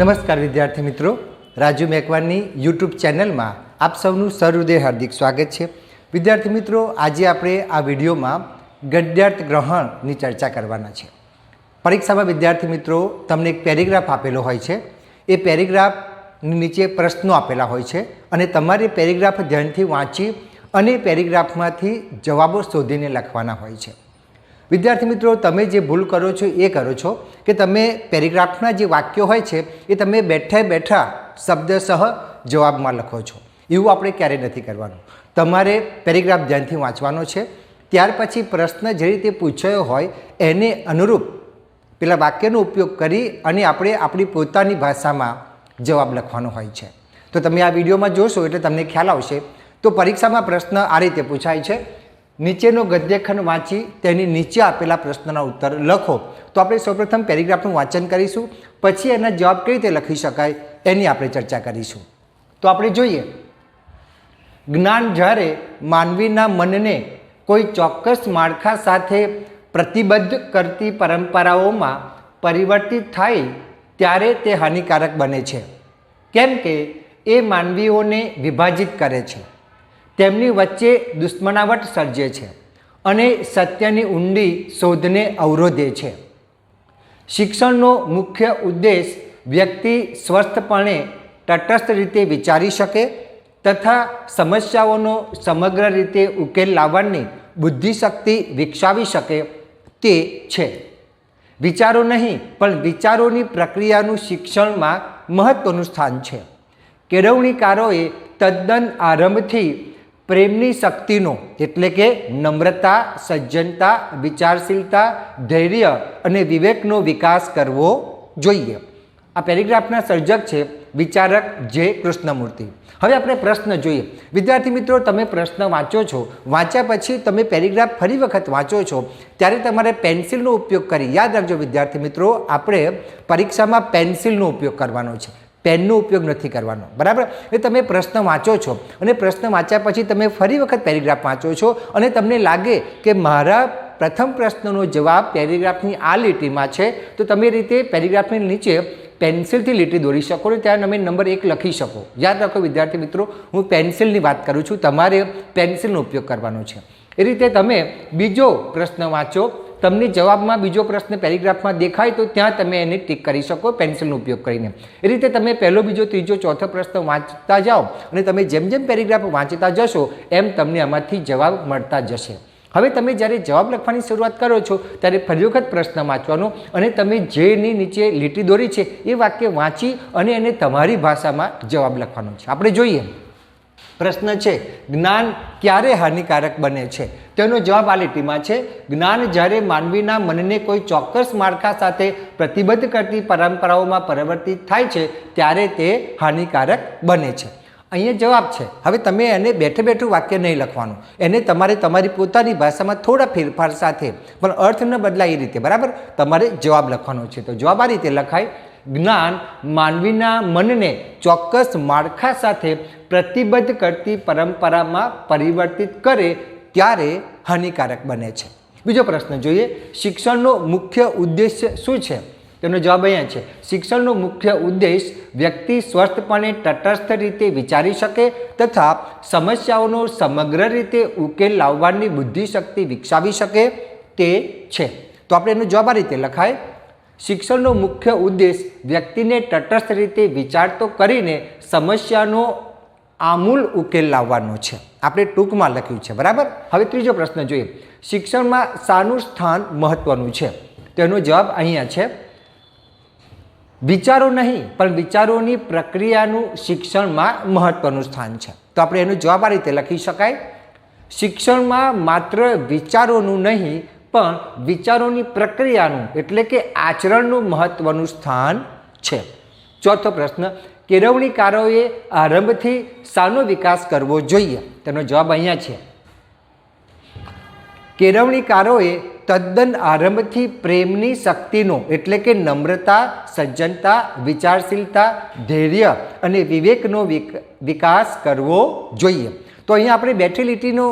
નમસ્કાર વિદ્યાર્થી મિત્રો. રાજુ મેકવાનની યુટ્યુબ ચેનલમાં આપ સૌનું સહૃદય હાર્દિક સ્વાગત છે. વિદ્યાર્થી મિત્રો, આજે આપણે આ વિડીયોમાં ગદ્યાર્થ ગ્રહણની ચર્ચા કરવાના છે. પરીક્ષામાં વિદ્યાર્થી મિત્રો, તમને એક પેરેગ્રાફ આપેલો હોય છે. એ પેરેગ્રાફની નીચે પ્રશ્નો આપેલા હોય છે અને તમારે પેરેગ્રાફ ધ્યાનથી વાંચી અને પેરેગ્રાફમાંથી જવાબો શોધીને લખવાના હોય છે. વિદ્યાર્થી મિત્રો, તમે જે ભૂલ કરો છો એ કરો છો કે તમે પેરેગ્રાફના જે વાક્યો હોય છે, એ તમે બેઠા બેઠા શબ્દસહ જવાબમાં લખો છો. એવું આપણે ક્યારેય નથી કરવાનું. તમારે પેરેગ્રાફ ધ્યાનથી વાંચવાનો છે. ત્યાર પછી પ્રશ્ન જે રીતે પૂછાયો હોય, એને અનુરૂપ પેલા વાક્યનો ઉપયોગ કરી અને આપણે આપણી પોતાની ભાષામાં જવાબ લખવાનો હોય છે. તો તમે આ વિડીયોમાં જોશો એટલે તમને ખ્યાલ આવશે. તો પરીક્ષામાં પ્રશ્ન આ રીતે પૂછાય છે. નીચેનો ગદ્યખંડ વાંચી તેની નીચે આપેલા પ્રશ્નના ઉત્તર લખો. તો આપણે સૌપ્રથમ પેરેગ્રાફનું વાંચન કરીશું. પછી એના જવાબ કઈ રીતે લખી શકાય એની આપણે ચર્ચા કરીશું. તો આપણે જોઈએ. જ્ઞાન જ્યારે માનવીના મનને કોઈ ચોક્કસ માળખા સાથે પ્રતિબદ્ધ કરતી પરંપરાઓમાં પરિવર્તિત થાય ત્યારે તે હાનિકારક બને છે. કેમ કે એ માનવીઓને વિભાજિત કરે છે. તેમની વચ્ચે દુશ્મનાવટ સર્જે છે અને સત્યની ઊંડી શોધને અવરોધે છે. શિક્ષણનો મુખ્ય ઉદ્દેશ વ્યક્તિ સ્વસ્થપણે તટસ્થ રીતે વિચારી શકે તથા સમસ્યાઓનો સમગ્ર રીતે ઉકેલ લાવવાની બુદ્ધિશક્તિ વિકસાવી શકે તે છે. વિચારો નહીં, પણ વિચારોની પ્રક્રિયાનું શિક્ષણમાં મહત્ત્વનું સ્થાન છે. કેળવણીકારોએ તદ્દન આરંભથી પ્રેમની શક્તિનો, એટલે કે નમ્રતા, સજ્જનતા, વિચારશીલતા, ધૈર્ય અને વિવેકનો વિકાસ કરવો જોઈએ. આ પેરેગ્રાફના સર્જક છે વિચારક જે કૃષ્ણમૂર્તિ. હવે આપણે પ્રશ્ન જોઈએ. વિદ્યાર્થી મિત્રો, તમે પ્રશ્ન વાંચો છો. વાંચ્યા પછી તમે પેરેગ્રાફ ફરી વખત વાંચો છો. ત્યારે તમારે પેન્સિલનો ઉપયોગ કરી. યાદ રાખજો વિદ્યાર્થી મિત્રો, આપણે પરીક્ષામાં પેન્સિલનો ઉપયોગ કરવાનો છે. પેનનો ઉપયોગ નથી કરવાનો. બરાબર? એ તમે પ્રશ્ન વાંચો છો. અને પ્રશ્ન વાંચ્યા પછી તમે ફરી વખત પેરેગ્રાફ વાંચો છો અને તમને લાગે કે મારા પ્રથમ પ્રશ્નનો જવાબ પેરેગ્રાફની આ લીટીમાં છે, તો તમે રીતે પેરેગ્રાફની નીચે પેન્સિલથી લીટી દોરી શકો ને ત્યાં તમે નંબર એક લખી શકો. યાદ રાખો વિદ્યાર્થી મિત્રો, હું પેન્સિલની વાત કરું છું. તમારે પેન્સિલનો ઉપયોગ કરવાનો છે. એ રીતે તમે બીજો પ્રશ્ન વાંચો. તમને જવાબમાં બીજો પ્રશ્ન પેરેગ્રાફમાં દેખાય તો ત્યાં તમે એને ટીક કરી શકો પેન્સિલનો ઉપયોગ કરીને. એ રીતે તમે પહેલો, બીજો, ત્રીજો, ચોથો પ્રશ્ન વાંચતા જાઓ અને તમે જેમ જેમ પેરેગ્રાફ વાંચતા જશો એમ તમને આમાંથી જવાબ મળતા જશે. હવે તમે જ્યારે જવાબ લખવાની શરૂઆત કરો છો ત્યારે ફરી વખત પ્રશ્ન વાંચવાનો અને તમે જેની નીચે લીટી દોરી છે એ વાક્ય વાંચી અને એને તમારી ભાષામાં જવાબ લખવાનો છે. આપણે જોઈએ. પ્રશ્ન છે, જ્ઞાન ક્યારે હાનિકારક બને છે? તેનો જવાબ આ લીટીમાં છે, જ્ઞાન જ્યારે માનવીના મનને કોઈ ચોક્કસ માળખા સાથે પ્રતિબદ્ધ કરતી પરંપરાઓમાં પરિવર્તિત થાય છે, ત્યારે તે હાનિકારક બને છે. અહીંયા જવાબ છે, હવે તમે એને બેઠે બેઠું વાક્ય નહીં લખવાનું. એને તમારે તમારી પોતાની ભાષામાં થોડા ફેરફાર સાથે, પણ અર્થ ન બદલાય એ રીતે, બરાબર? તમારે જવાબ લખવાનો છે. તો જવાબ આ રીતે લખાય જ્ઞાન માનવીના મનને ચોક્કસ માળખા સાથે પ્રતિબદ્ધ કરતી પરંપરામાં પરિવર્તિત કરે ત્યારે હાનિકારક બને છે. બીજો પ્રશ્ન જોઈએ, શિક્ષણનો મુખ્ય ઉદ્દેશ્ય શું છે? તેમનો જવાબ અહીંયા છે. શિક્ષણનો મુખ્ય ઉદ્દેશ વ્યક્તિ સ્વસ્થપણે તટસ્થ રીતે વિચારી શકે તથા સમસ્યાઓનો સમગ્ર રીતે ઉકેલ લાવવાની બુદ્ધિશક્તિ વિકસાવી શકે તે છે. તો આપણે એનો જવાબ આ રીતે લખાય. શિક્ષણનો મુખ્ય ઉદ્દેશ વ્યક્તિને તટસ્થ રીતે વિચારતો કરીને સમસ્યાનો આમૂલ ઉકેલ લાવવાનો છે. આપણે ટૂંકમાં લખ્યું છે, બરાબર? હવે ત્રીજો પ્રશ્ન જોઈએ. શિક્ષણમાં શાનું સ્થાન મહત્વનું છે. તેનો જવાબ અહીંયા છે. વિચારો નહીં, પણ વિચારોની પ્રક્રિયાનું શિક્ષણમાં મહત્વનું સ્થાન છે. તો આપણે એનો જવાબ આ રીતે લખી શકાય. શિક્ષણમાં માત્ર વિચારોનું નહીં પણ વિચારોની પ્રક્રિયાનું એટલે કે આચરણનું મહત્વનું સ્થાન છે. ચોથો પ્રશ્ન, કેળવણીકારોએ આરંભથી શાનો વિકાસ કરવો જોઈએ? તેનો જવાબ અહીંયા છે. કેળવણીકારોએ તદ્દન આરંભથી પ્રેમની શક્તિનો એટલે કે નમ્રતા, સજ્જનતા, વિચારશીલતા, ધૈર્ય અને વિવેકનો વિકાસ કરવો જોઈએ. તો અહીંયા આપણે બેઠી લીટીનો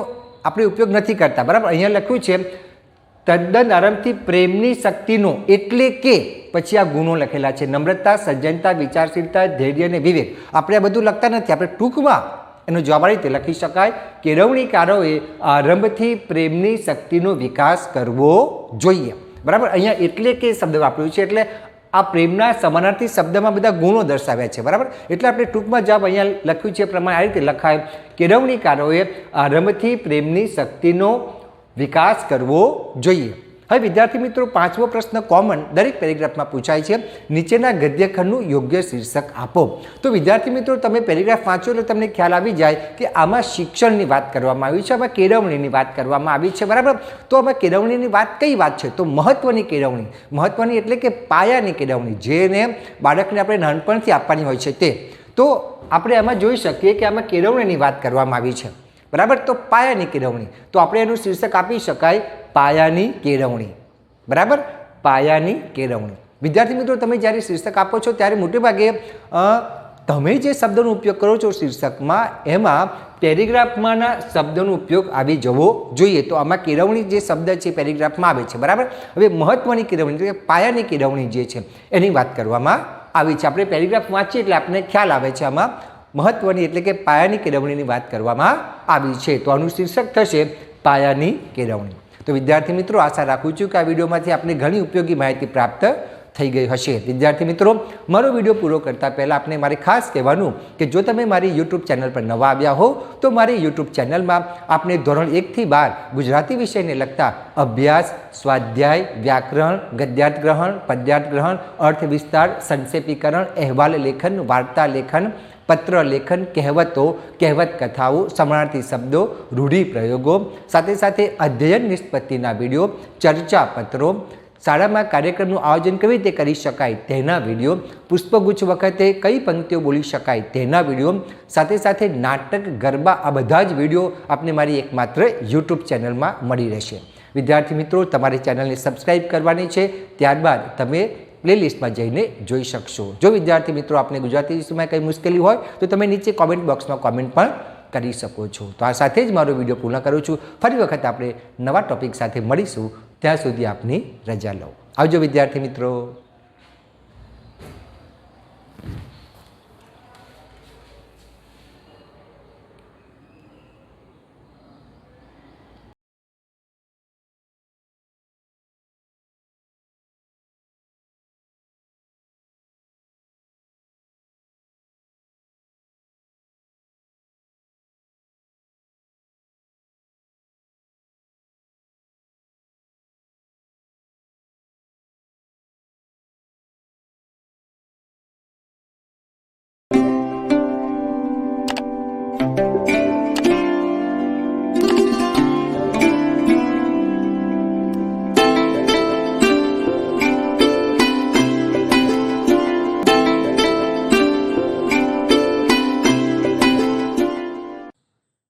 આપણે ઉપયોગ નથી કરતા, બરાબર? અહીંયા લખ્યું છે તદ્દન આરંભથી પ્રેમની શક્તિનો, એટલે કે, પછી આ ગુણો લખેલા છે. નમ્રતા, સજ્જનતા, વિચારશીલતા, ધૈર્ય અને વિવેક. આપણે આ બધું લખતા નથી. આપણે ટૂંકમાં એનો જવાબ આ રીતે લખી શકાય કેળવણીકારોએ આરંભથી પ્રેમની શક્તિનો વિકાસ કરવો જોઈએ. બરાબર? અહીંયા એટલે કે શબ્દ વાપર્યું છે. એટલે આ પ્રેમના સમાનાર્થી શબ્દમાં બધા ગુણો દર્શાવ્યા છે. બરાબર? એટલે આપણે ટૂંકમાં જવાબ અહીંયા લખ્યું છે. પ્રમાણે આ રીતે લખાય કેળવણીકારોએ આરંભથી પ્રેમની શક્તિનો વિકાસ કરવો જોઈએ. હવે વિદ્યાર્થી મિત્રો, પાંચમો પ્રશ્ન કોમન દરેક પેરેગ્રાફમાં પૂછાય છે. નીચેના ગદ્યખંડનું યોગ્ય શીર્ષક આપો. તો વિદ્યાર્થી મિત્રો, તમે પેરેગ્રાફ વાંચો એટલે તમને ખ્યાલ આવી જાય કે આમાં શિક્ષણની વાત કરવામાં આવી છે, આમાં કેળવણીની વાત કરવામાં આવી છે, બરાબર? તો આમાં કેળવણીની વાત કઈ વાત છે? તો મહત્ત્વની કેળવણી. મહત્ત્વની એટલે કે પાયાની કેળવણી, જેને બાળકને આપણે નાનપણથી આપવાની હોય છે તે. તો આપણે આમાં જોઈ શકીએ કે આમાં કેળવણીની વાત કરવામાં આવી છે. બરાબર? તો પાયાની કેળવણી. તો આપણે એનું શીર્ષક આપી શકાય પાયાની કેળવણી. બરાબર? પાયાની કેળવણી. વિદ્યાર્થી મિત્રો, તમે જ્યારે શીર્ષક આપો છો, ત્યારે મોટેભાગે તમે જે શબ્દનો ઉપયોગ કરો છો શીર્ષકમાં, એમાં પેરેગ્રાફમાંના શબ્દનો ઉપયોગ આવી જવો જોઈએ. તો આમાં કેળવણી જે શબ્દ છે પેરેગ્રાફમાં આવે છે. બરાબર? હવે મહત્ત્વની કેળવણી કે પાયાની કેળવણી જે છે, એની વાત કરવામાં આવી છે. આપણે પેરેગ્રાફ વાંચીએ એટલે આપણને ખ્યાલ આવે છે આમાં. મહત્ત્વની એટલે કે પાયાની કેળવણીની વાત કરવામાં આવી છે. તો આનું શીર્ષક થશે પાયાની કેળવણી. તો વિદ્યાર્થી મિત્રો, આશા રાખું છું કે આ વિડીયોમાંથી આપને ઘણી ઉપયોગી માહિતી પ્રાપ્ત થઈ ગઈ હશે. વિદ્યાર્થી મિત્રો, મારો વીડિયો પૂરો કરતાં પહેલાં આપને મારે ખાસ કહેવાનું કે જો તમે મારી યુટ્યુબ ચેનલ પર નવા આવ્યા હો, તો મારી યુટ્યુબ ચેનલમાં આપને ધોરણ એકથી બાર ગુજરાતી વિષયને લગતા અભ્યાસ, સ્વાધ્યાય, વ્યાકરણ, ગદ્યાર્થ ગ્રહણ, પદ્યાર્થ ગ્રહણ અર્થ વિસ્તાર સંક્ષેપીકરણ, અહેવાલ લેખન, વાર્તા લેખન પત્ર લેખન કહેવતો, કહેવત કથાઓ, સમાનાર્થી શબ્દો રૂઢિપ્રયોગો સાથે સાથે અધ્યયન નિષ્પત્તિના વીડિયો, ચર્ચા પત્રો, શાળામાં કાર્યક્રમનું આયોજન કેવી રીતે કરી શકાય તેના વીડિયો, પુષ્પગુચ્છ વખતે કઈ પંક્તિઓ બોલી શકાય તેના વીડિયો, સાથે સાથે નાટક, ગરબા, આ બધા જ વીડિયો આપને મારી એકમાત્ર યુટ્યુબ ચેનલમાં મળી રહેશે. વિદ્યાર્થી મિત્રો, તમારી ચેનલને સબસ્ક્રાઈબ કરવાની છે. ત્યારબાદ તમે પ્લેલિસ્ટમાં જઈને જોઈ શકશો. જો વિદ્યાર્થી મિત્રો આપને ગુજરાતી વિષયમાં કંઈ મુશ્કેલી હોય, તો તમે નીચે કોમેન્ટ બોક્સમાં કોમેન્ટ પણ કરી શકો છો. તો આ સાથે જ મારો વીડિયો પૂર્ણ કરું છું. ફરી વખત આપણે નવા ટોપિક સાથે મળીશું. ત્યાં સુધી આપની રજા લો આવજો વિદ્યાર્થી મિત્રો.